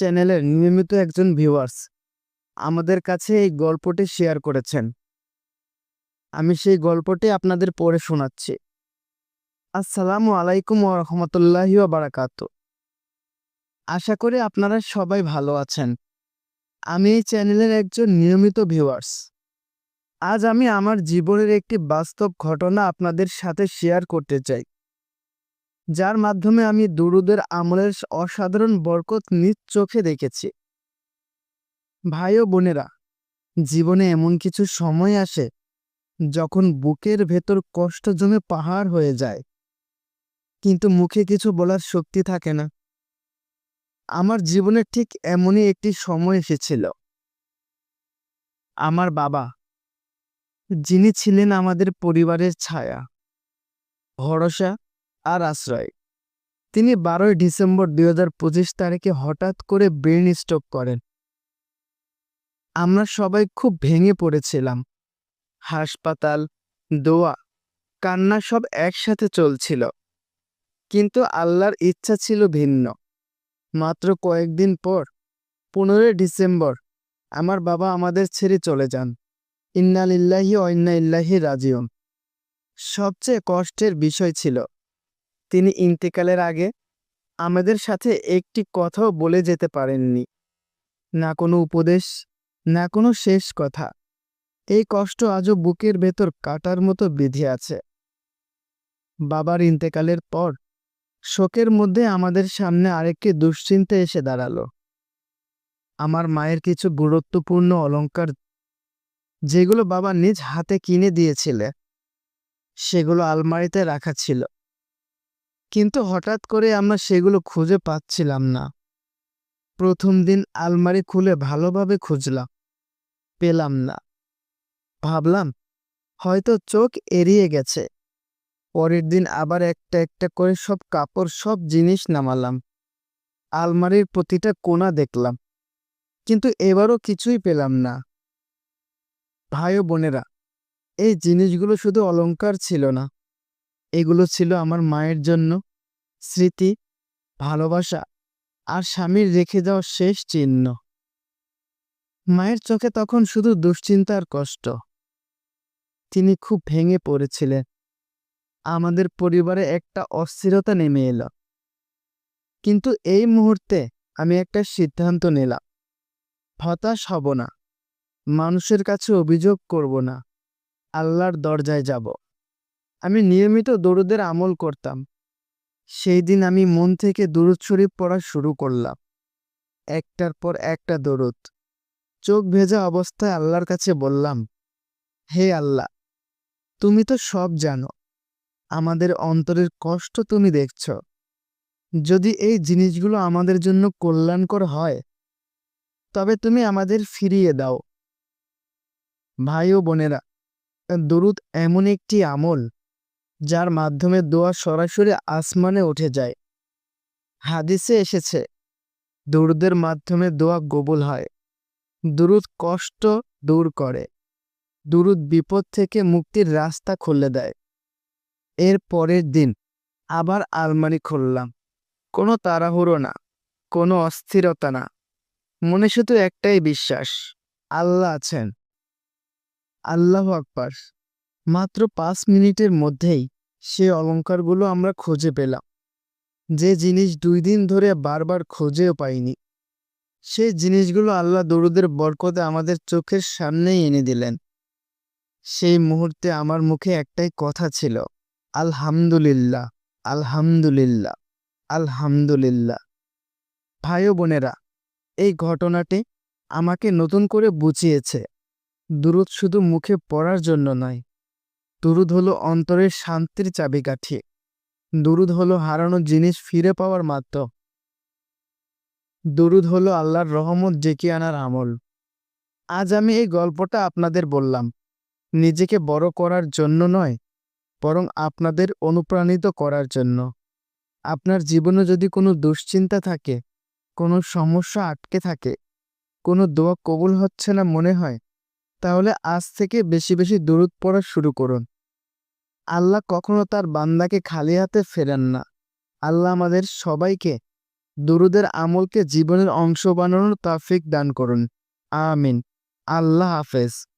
চ্যানেলের নিয়মিত একজন ভিউয়ার্স আমাদের কাছে এই গল্পটি শেয়ার করেছেন। আমি সেই গল্পটি আপনাদের পড়ে শোনাচ্ছি। আসসালামু আলাইকুম ও রহমতুল্লাহি বারাকাত। আশা করি আপনারা সবাই ভালো আছেন। আমি এই চ্যানেলের একজন নিয়মিত ভিউয়ার্স। আজ আমি আমার জীবনের একটি বাস্তব ঘটনা আপনাদের সাথে শেয়ার করতে চাই। যার মাধ্যমে আমি দুরুদের আমলের অসাধারণ বরকত নিজ চোখে দেখেছি। ভাই ও বোনেরা, জীবনে এমন কিছু সময় আসে যখন বুকের ভেতর কষ্ট জমে পাহাড় হয়ে যায়। কিন্তু মুখে কিছু বলার শক্তি থাকে না। আমার জীবনে ঠিক এমনই একটি সময় এসেছিল। আমার বাবা, যিনি ছিলেন আমাদের পরিবারের ছায়া, ভরসা আর আশ্রয়। তিনি বারোই ডিসেম্বর দুই হাজার পঁচিশ তারিখে হঠাৎ করে ব্রেন স্ট্রোক করেন। আমরা সবাই খুব ভেঙে পড়েছিলাম। হাসপাতাল, দোয়া, কান্না সব একসাথে চলছিল। কিন্তু আল্লাহর ইচ্ছা ছিল ভিন্ন। মাত্র কয়েকদিন পর, পনেরোই ডিসেম্বর, আমার বাবা আমাদের ছেড়ে চলে যান। ইন্নালিল্লাহি অন্না ইল্লাহি রাজিউন। সবচেয়ে কষ্টের বিষয় ছিল তিনি ইন্তেকালের আগে আমাদের সাথে একটি কথাও বলে যেতে পারেননি। না কোনো উপদেশ, না কোনো শেষ কথা। এই কষ্ট আজও বুকের ভেতর কাটার মতো বিধি আছে। বাবার ইন্তেকালের পর শোকের মধ্যে আমাদের সামনে আরেকটি দুশ্চিন্তা এসে দাঁড়াল। আমার মায়ের কিছু গুরুত্বপূর্ণ অলঙ্কার যেগুলো বাবা নিজ হাতে কিনে দিয়েছিলে, সেগুলো আলমারিতে রাখা ছিল। কিন্তু হঠাৎ করে আমরা সেগুলো খুঁজে পাচ্ছিলাম না। প্রথম দিন আলমারি খুলে ভালোভাবে খুঁজলাম। পেলাম না। ভাবলাম, হয়তো চোখ এড়িয়ে গেছে। পরের দিন আবার একটা একটা করে সব কাপড়, সব জিনিস নামালাম। আলমারির প্রতিটা কোণা দেখলাম, কিন্তু এবারও কিছুই পেলাম না। ভাই বোনেরা, এই জিনিসগুলো শুধু অলংকার ছিল না। এগুলো ছিল আমার মায়ের জন্য স্মৃতি, ভালোবাসা আর স্বামীর রেখে যাওয়া শেষ চিহ্ন। মায়ের চোখে তখন শুধু দুশ্চিন্তার কষ্ট। তিনি খুব ভেঙে পড়েছিলেন। আমাদের পরিবারে একটা অস্থিরতা নেমে এলো। কিন্তু এই মুহূর্তে আমি একটা সিদ্ধান্ত নিলাম। হতাশ হব না। মানুষের কাছে অভিযোগ করব না। আল্লাহর দরজায় যাব। আমি নিয়মিত দরুদের আমল করতাম। সেই দিন আমি মন থেকে দরুদ শরীফ পড়া শুরু করলাম। একটার পর একটা দরুদ। চোখ ভেজা অবস্থায় আল্লাহর কাছে বললাম, হে আল্লাহ, তুমি তো সব জানো। আমাদের অন্তরের কষ্ট তুমি দেখছ। যদি এই জিনিসগুলো আমাদের জন্য কল্যাণকর হয়, তবে তুমি আমাদের ফিরিয়ে দাও। ভাই ও বোনেরা, দরুদ এমন একটি আমল যার মাধ্যমে দোয়া সরাসরি আসমানে উঠে যায়। হাদিসে এসেছে, দরুদের মাধ্যমে দোয়া কবুল হয়। দুরুদ কষ্ট দূর করে। দুরুদ বিপদ থেকে মুক্তির রাস্তা খুলে দেয়। এর পরের দিন আবার আলমারি খুললাম। কোনো তাড়াহুড়ো না, কোনো অস্থিরতা না। মনে শুধু একটাই বিশ্বাস, আল্লাহ আছেন। আল্লাহ আকবার। মাত্র পাঁচ মিনিটের মধ্যেই সে অলংকারগুলো আমরা খুঁজে পেলাম। যে জিনিস দুই দিন ধরে বারবার খুঁজেও পাইনি। সে জিনিসগুলো আল্লাহ দরুদের বরকতে আমাদের চোখের সামনেই এনে দিলেন। সেই মুহূর্তে আমার মুখে একটাই কথা ছিল, আলহামদুলিল্লাহ আলহামদুলিল্লাহ আলহামদুলিল্লাহ। ভাই বোনেরা, এই ঘটনাটি আমাকে নতুন করে বুঝিয়েছে। দুরুদ শুধু মুখে পড়ার জন্য নয় দুরুদ হলো অন্তরের শান্তির চাবিকাঠি। দুরুদ হলো হারানো জিনিস ফিরে পাওয়ার মাধ্যম দুরুদ হলো আল্লাহর রহমত জেকে আনার আমল। আজ আমি এই গল্পটা আপনাদের বললাম। নিজেকে বড় করার জন্য নয়, বরং আপনাদের অনুপ্রাণিত করার জন্য। আপনার জীবনে যদি কোনো দুশ্চিন্তা থাকে, কোনো সমস্যা আটকে থাকে, কোনো দোয়া কবুল হচ্ছে না মনে হয় তাহলে আজ থেকে বেশি বেশি দূরত পড়া শুরু করুন। আল্লাহ কখনো তার বান্দাকে খালি হাতে ফেরান না। আল্লাহ আমাদের সবাইকে দুরুদের আমলকে জীবনের অংশ বানানোর তাফিক দান করুন। আমিন। আল্লাহ হাফেজ।